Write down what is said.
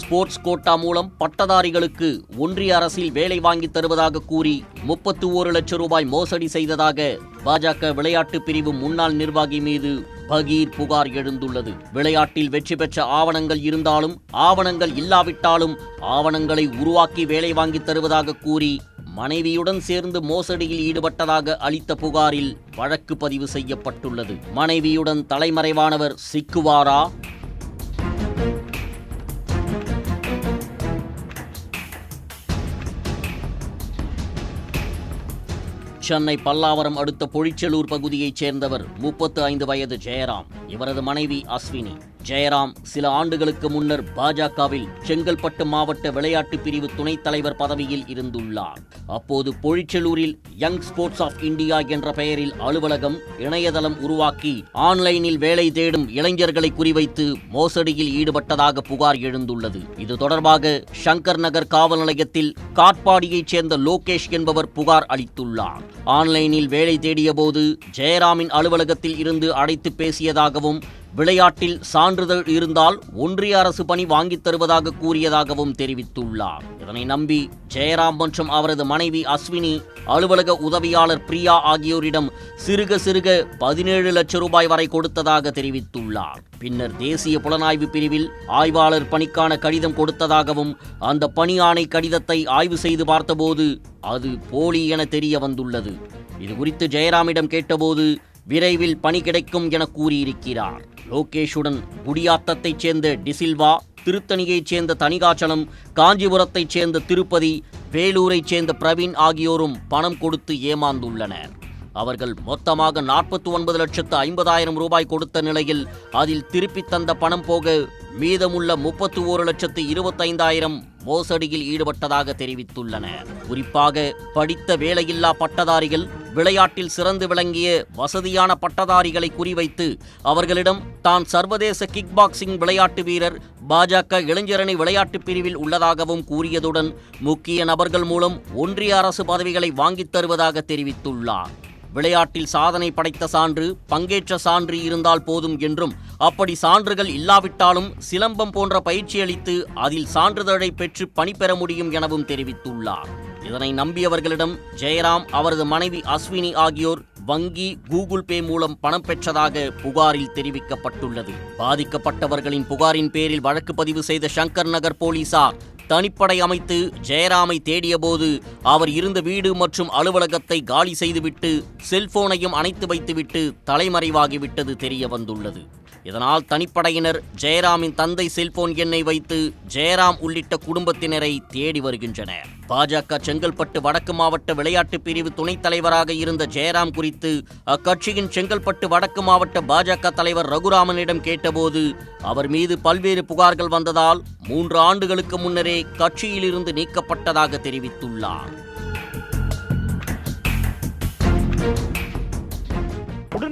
Sports quota மூலம் பட்டதாரிகளுக்கு ஒன்றிய அரசில் வேலை வாங்கி தருவதாக கூறி முப்பத்தி ஓரு லட்சம் ரூபாய் மோசடி செய்ததாக பாஜக விளையாட்டு பிரிவு முன்னாள் நிர்வாகி மீது பகீர் புகார் எழுந்துள்ளது. விளையாட்டில் வெற்றி பெற்ற ஆவணங்கள் இருந்தாலும் ஆவணங்கள் இல்லாவிட்டாலும் ஆவணங்களை உருவாக்கி வேலை வாங்கி தருவதாக கூறி மனைவியுடன் சேர்ந்து மோசடியில் ஈடுபட்டதாக அளித்த புகாரில் வழக்கு பதிவு செய்யப்பட்டுள்ளது. மனைவியுடன் தலைமறைவானவர் சிக்குவாரா? சென்னை பல்லாவரம் அடுத்த பொழிச்சலூர் பகுதியைச் சேர்ந்தவர் முப்பத்து ஐந்து வயது ஜெயராம். இவரது மனைவி அஸ்வினி. ஜெயராம் சில ஆண்டுகளுக்கு முன்னர் பாஜகவில் செங்கல்பட்டு மாவட்ட விளையாட்டு பிரிவு துணைத் தலைவர் பதவியில் இருந்துள்ளார். அப்போது பொழிச்சலூரில் யங் ஸ்போர்ட்ஸ் ஆஃப் இந்தியா என்ற பெயரில் அலுவலகம் இணையதளம் உருவாக்கி ஆன்லைனில் வேலை தேடும் இளைஞர்களை குறிவைத்து மோசடியில் ஈடுபட்டதாக புகார் எழுந்துள்ளது. இது தொடர்பாக சங்கர் நகர் காவல் நிலையத்தில் காட்பாடியைச் சேர்ந்த லோகேஷ் என்பவர் புகார் அளித்துள்ளார். ஆன்லைனில் வேலை தேடியபோது ஜெயராமின் அலுவலகத்தில் இருந்து அழைத்து பேசியதாகவும் விளையாட்டில் சான்றிதழ் இருந்தால் ஒன்றிய அரசு பணி வாங்கித் தருவதாக கூறியதாகவும் தெரிவித்துள்ளார். இதனை நம்பி ஜெயராம் மற்றும் அவரது மனைவி அஸ்வினி அலுவலக உதவியாளர் பிரியா ஆகியோரிடம் சிறுக சிறுக பதினேழு லட்சம் ரூபாய் வரை கொடுத்ததாக தெரிவித்துள்ளார். பின்னர் தேசிய புலனாய்வு பிரிவில் ஆய்வாளர் பணிக்கான கடிதம் கொடுத்ததாகவும் அந்த பணி ஆணை கடிதத்தை ஆய்வு செய்து பார்த்தபோது அது போலி என தெரிய வந்துள்ளது. இது குறித்து ஜெயராமிடம் கேட்டபோது விரைவில் பணி கிடைக்கும் என கூறியிருக்கிறார். லோகேஷுடன் குடியாத்தத்தைச் சேர்ந்த டிசில்வா திருத்தணியைச் சேர்ந்த தனிகாச்சலம் காஞ்சிபுரத்தைச் சேர்ந்த திருப்பதி வேலூரைச் சேர்ந்த பிரவீன் ஆகியோரும் பணம் கொடுத்து ஏமாந்துள்ளனர். அவர்கள் மொத்தமாக நாற்பத்தி ஒன்பது லட்சத்து ஐம்பதாயிரம் ரூபாய் கொடுத்த நிலையில் அதில் திருப்பித் தந்த பணம் போக மீதமுள்ள முப்பத்து ஓரு லட்சத்து இருபத்தைந்தாயிரம் மோசடியில் ஈடுபட்டதாக தெரிவித்துள்ளனர் குறிப்பாக படித்த வேலையில்லா பட்டதாரிகள் விளையாட்டில் சிறந்து விளங்கிய வசதியான பட்டதாரிகளை குறிவைத்து அவர்களிடம் தான் சர்வதேச கிக் பாக்ஸிங் விளையாட்டு வீரர் பாஜக இளைஞரணி விளையாட்டுப் பிரிவில் உள்ளதாகவும் கூறியதுடன் முக்கிய நபர்கள் மூலம் ஒன்றிய அரசு பதவிகளை வாங்கித் தருவதாக தெரிவித்துள்ளார். விளையாட்டில் சாதனை படைத்த சான்று பங்கேற்ற சான்று இருந்தால் போதும் என்றும் அப்படி சான்றுகள் இல்லாவிட்டாலும் சிலம்பம் போன்ற பயிற்சி அளித்து அதில் சான்றிதழை பெற்று பணி பெற முடியும் எனவும் தெரிவித்துள்ளார். இதனை நம்பியவர்களிடம் ஜெயராம் அவரது மனைவி அஸ்வினி ஆகியோர் வங்கி கூகுள் பே மூலம் பணம் பெற்றதாக புகாரில் தெரிவிக்கப்பட்டுள்ளது. பாதிக்கப்பட்டவர்களின் புகாரின் பேரில் வழக்கு பதிவு செய்த சங்கர் நகர் போலீசார் தனிப்படை அமைத்து ஜெயராமை தேடியபோது அவர் இருந்த வீடு மற்றும் அலுவலகத்தை காலி செய்துவிட்டு செல்போனையும் அணைத்து வைத்துவிட்டு தலைமறைவாகிவிட்டது தெரிய வந்துள்ளது. இதனால் தனிப்படையினர் ஜெயராமின் தந்தை செல்போன் எண்ணை வைத்து ஜெயராம் உள்ளிட்ட குடும்பத்தினரை தேடி வருகின்றனர். பாஜக செங்கல்பட்டு வடக்கு மாவட்ட விளையாட்டு பிரிவு துணைத் தலைவராக இருந்த ஜெயராம் குறித்து அக்கட்சியின் செங்கல்பட்டு வடக்கு மாவட்ட பாஜக தலைவர் ரகுராமனிடம் கேட்டபோது அவர் மீது பல்வேறு புகார்கள் வந்ததால் மூன்று ஆண்டுகளுக்கு முன்னரே கட்சியிலிருந்து நீக்கப்பட்டதாக தெரிவித்துள்ளார்.